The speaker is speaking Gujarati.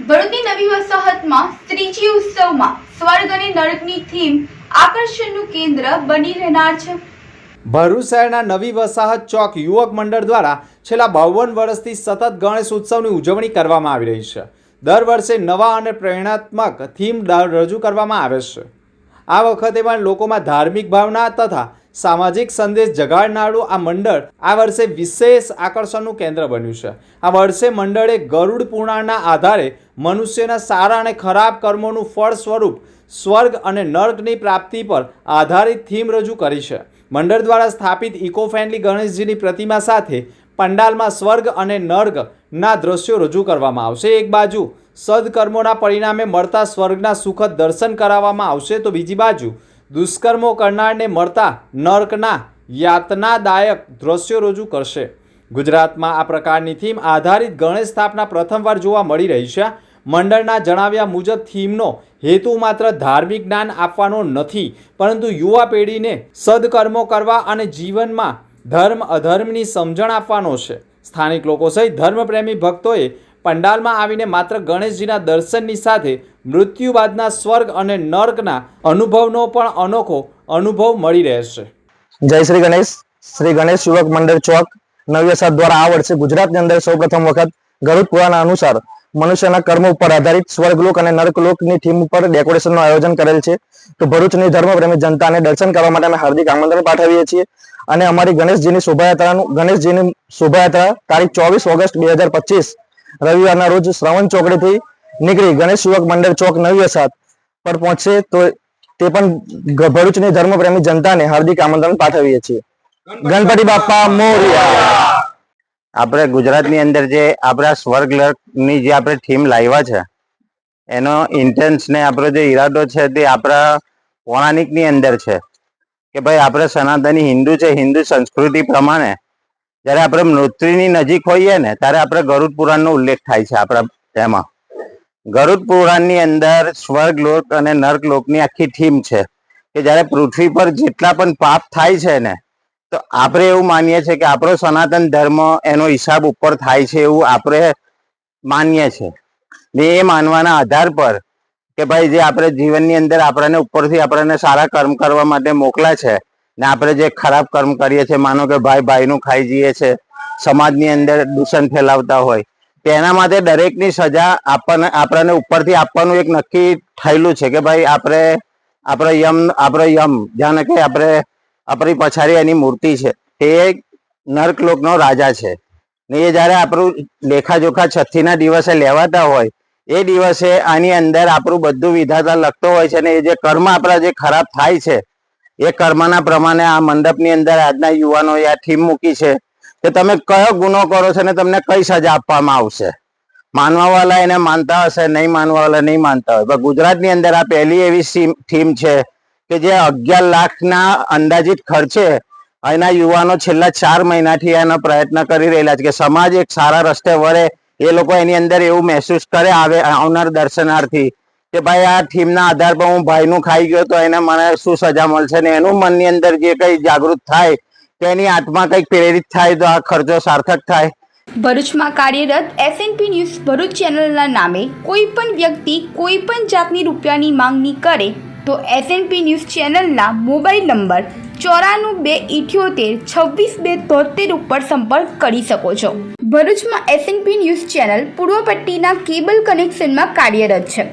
ભરૂચની નવી વસાહતમાં ત્રીજી ઉત્સવમાં સ્વર્ગ અને નરકની થીમ આકર્ષણનું કેન્દ્ર બની રહેનાર છે. ભરૂચ શહેરના નવી વસાહત ચોક યુવક મંડળ દ્વારા છેલ્લા બાવન વર્ષથી સતત ગણેશ ઉત્સવની ઉજવણી કરવામાં આવી રહી છે. દર વર્ષે નવા અને પ્રેરણાત્મક થીમ રજૂ કરવામાં આવે છે. આ વખતે પણ લોકોમાં ધાર્મિક ભાવના તથા સામાજિક સંદેશ જગાડનારું આ મંડળ આ વર્ષે વિશેષ આકર્ષણનું કેન્દ્ર બન્યું છે. આ વર્ષે મંડળે ગરુડ પુરાણના આધારે મનુષ્યના સારા અને ખરાબ કર્મોનું ફળ સ્વરૂપ સ્વર્ગ અને નર્કની પ્રાપ્તિ પર આધારિત થીમ રજૂ કરી છે. મંડળ દ્વારા સ્થાપિત ઇકો ફ્રેન્ડલી ગણેશજીની પ્રતિમા સાથે પંડાલમાં સ્વર્ગ અને નર્કના દ્રશ્યો રજૂ કરવામાં આવશે. એક બાજુ સદકર્મોના પરિણામે મળતા સ્વર્ગના સુખદ દર્શન કરાવવામાં આવશે તો બીજી બાજુ દુષ્કર્મો કરનારને મળતા નર્કના યાતનાદાયક દ્રશ્યો રજૂ કરશે. ગુજરાતમાં આ પ્રકારની થીમ આધારિત ગણેશ સ્થાપના પ્રથમવાર જોવા મળી રહી છે. મંડળના જણાવ્યા મુજબ થીમનો હેતુ માત્ર ધાર્મિક જ્ઞાન આપવાનો નથી, પરંતુ યુવા પેઢીને સદકર્મો કરવા અને જીવનમાં ધર્મ અધર્મની સમજણ આપવાનો છે. સ્થાનિક લોકો સહિત ધર્મપ્રેમી ભક્તોએ પંડાલમાં આવીને માત્ર ગણેશજીના દર્શનની સાથે મૃત્યુ બાદના સ્વર્ગ અને નર્કના અનુભવનો પણ અનોખો અનુભવ મળી રહેશે. જય શ્રી ગણેશ. શ્રી ગણેશ યુવક મંડળ ચોક નવી વસાહત દ્વારા આ વર્ષે ગુજરાતની અંદર સૌપ્રથમ વખત ગરુડ પુરાણ અનુસાર મનુષ્યના કર્મ ઉપર આધારિત સ્વર્ગલોક અને નર્કલોકની થીમ ઉપર ડેકોરેશનનું આયોજન કરેલ છે. તો ભરૂચની ધર્મપ્રેમી જનતાને દર્શન કરવા માટે અમે હાર્દિક આમંત્રણ પાઠવીએ છીએ. અને અમારી ગણેશજીની શોભાયાત્રાનું ગણેશજીની શોભાયાત્રા તારીખ ચોવીસ ઓગસ્ટ બે હજાર પચીસ રવિવારના રોજ શ્રવણ ચોકડીથી નીકળી ગણેશ યુવક મંડળ ચોક નવી વસાહત પર પહોંચશે તો તે પણ ભરૂચની ધર્મપ્રેમી જનતાને હાર્દિક આમંત્રણ પાઠવીએ છીએ. ગણપતિ બાપા મોરિયા. આપણે ગુજરાતની અંદર જે આપણા સ્વર્ગની જે આપણે થીમ લાવ્યા છે, એનો ઇન્ટેન્સ ને આપણો જે ઈરાદો છે તે આપણા પૌરાણિકની અંદર છે કે ભાઈ આપણે સનાતની હિન્દુ છે, હિન્દુ સંસ્કૃતિ પ્રમાણે જ્યારે આપણે મૃત્યુની નજીક હોઈએ ને, ત્યારે આપણે ગરુડ પુરાણનો ઉલ્લેખ થાય છે આપણા તેમાં. ગરુડ પુરાણની અંદર સ્વર્ગ લોક અને નર્ક લોકની આખી થીમ છે કે જ્યારે પૃથ્વી પર જેટલા પણ પાપ થાય છે ને, તો આપણે એવું માનીએ છીએ કે આપણો સનાતન ધર્મ એનો હિસાબ ઉપર થાય છે એવું આપણે માનીએ છીએ. ને એ માનવાના આધાર પર કે ભાઈ જે આપણે જીવનની અંદર આપણને ઉપરથી આપણને સારા કર્મ કરવા માટે મોકલા છે ને આપણે જે ખરાબ કર્મ કરીએ છીએ, માનો કે ભાઈ ભાઈનું ખાઈ જઈએ છે, સમાજની અંદર દૂષણ ફેલાવતા હોય તેના માટે દરેકની સજા આપણને આપણને ઉપરથી આપવાનું એક નક્કી થયેલું છે કે ભાઈ આપણે આપણે યમ આપણે યમ, જાણે કે આપણે, આપણી પછાડી એની મૂર્તિ છે. એ નર્કલોકનો રાજા છે. ને એ જ્યારે આપણું લેખાજોખા છઠ્ઠીના દિવસે લેવાતા હોય, એ દિવસે આની અંદર આપણું બધું વિધાતા લખતો હોય છે ને એ જે કર્મ આપણા જે ખરાબ થાય છે એ કર્મના પ્રમાણે આ મંડપની અંદર આજના યુવાનોએ આ થીમ મૂકી છે કે તમે કયો ગુનો કરો છો ને તમને કઈ સજા આપવામાં આવશે? માનવાવાળા એને માનતા હશે, નહીં માનવાવાળા નહીં માનતા હોય. ગુજરાતની અંદર આ પહેલી એવી થીમ છે કે જે અગિયાર લાખના અંદાજિત ખર્ચે અહીંના યુવાનો છેલ્લા ચાર મહિનાથી એનો પ્રયત્ન કરી રહેલા છે કે સમાજ એક સારા રસ્તે વળે. એ લોકો એની અંદર એવું મહેસૂસ કરે, આવે, આવનાર દર્શનાર્થી. કે ભાઈ આ થીમના આધાર પર હું ભાઈનું ખાઈ ગયો તો એને મને શું સજા મળશે ને એનું મનની અંદર જે કઈ જાગૃત થાય કે એની આત્મા કંઈક પ્રેરિત થાય તો આ ખર્ચો સાર્થક થાય. ભરૂચમાં કાર્યરત એસએનપી ન્યૂઝ ભરૂચ ચેનલના નામે કોઈ પણ વ્યક્તિ કોઈ પણ જાતની રૂપિયાની માંગણી કરે તો એસએનપી ન્યૂઝ ચેનલના મોબાઈલ નંબર ચોરાણું બે ઇઠ્યોતેર છવ્વીસ બે તોતેર ઉપર સંપર્ક કરી શકો છો. ભરૂચમાં એસએનપી ન્યૂઝ ચેનલ પૂર્વ પટ્ટીના કેબલ કનેક્શનમાં કાર્યરત છે.